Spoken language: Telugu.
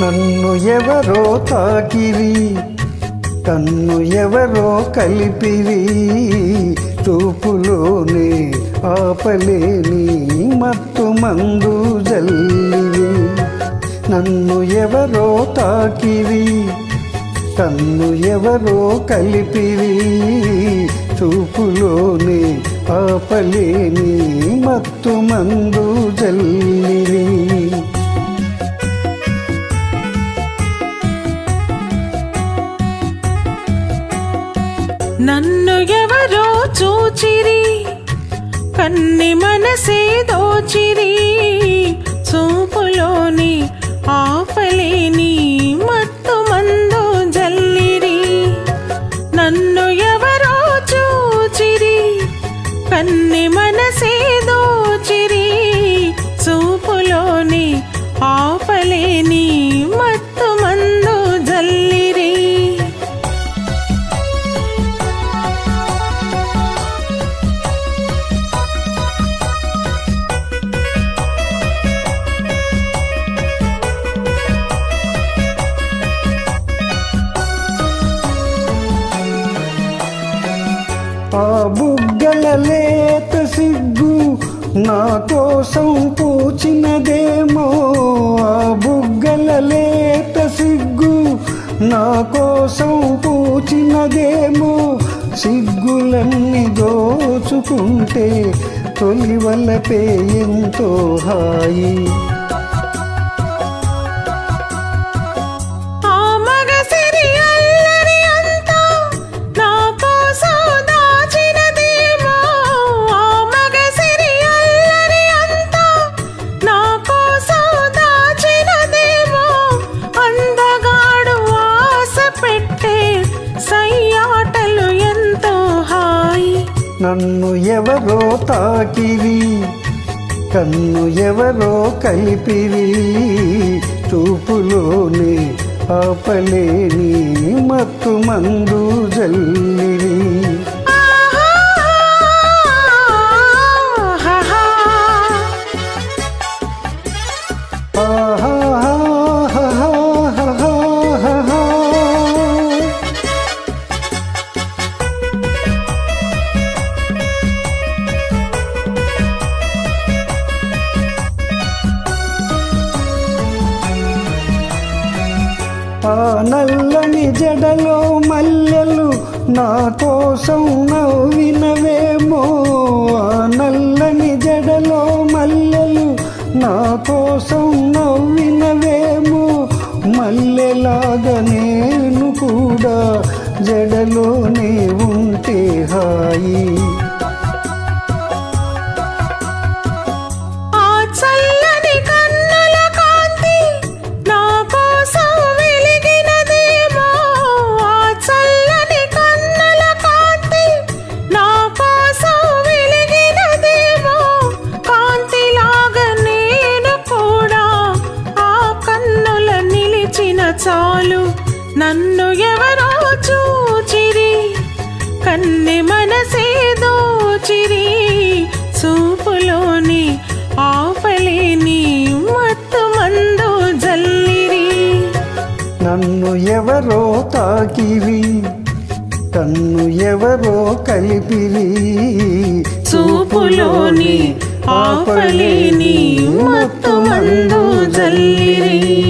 నన్ను ఎవరో తాకిరి కన్ను ఎవరో కలిపిరి చూపులోనే ఆపలేని మత్తు మందు జల్లివి నన్ను ఎవరో తాకివి కన్ను ఎవరో కలిపివి చూపులోనే ఆపలేని మత్తు మందు జల్లివి నన్ను ఎవరో చూచిరి కన్ని మనసే దోచిరి చూపులోని ఆపలేని మత్తు మందు జల్లిరి. నన్ను ఎవరో చూచిరి కన్ని మన లేత సిగ్గు నా కోసం పూచినదేమో ఆ బుగ్గల లేత సిగ్గు నా కోసం పూచినదేమో సిగ్గులన్నీ దోచుకుంటే తొలి వలపే ఎంతో హాయి. నన్ను ఎవరో తాకిరి కన్ను ఎవరో కలిపిరి చూపులోనే ఆపలేని మత్తు మందు జల్లిరి. నల్లని జడలో మల్లెలు నా కోసం నవ్వినవేమో ఆ నల్లని జడలో మల్లెలు నా కోసం నవ్వినవేమో మల్లెలాగా నేను కూడా జడలోనే ఉంటే హాయి. నన్ను ఎవరో చూచిరి కన్నె మనసే దోచిరి. చూపులోని ఆపలేని మత్తు మందు జల్లిరి. నన్ను ఎవరో తాకిరి కన్ను ఎవరో కలిపిరి. చూపులోని ఆపలేని మత్తు మందు జల్లిరి.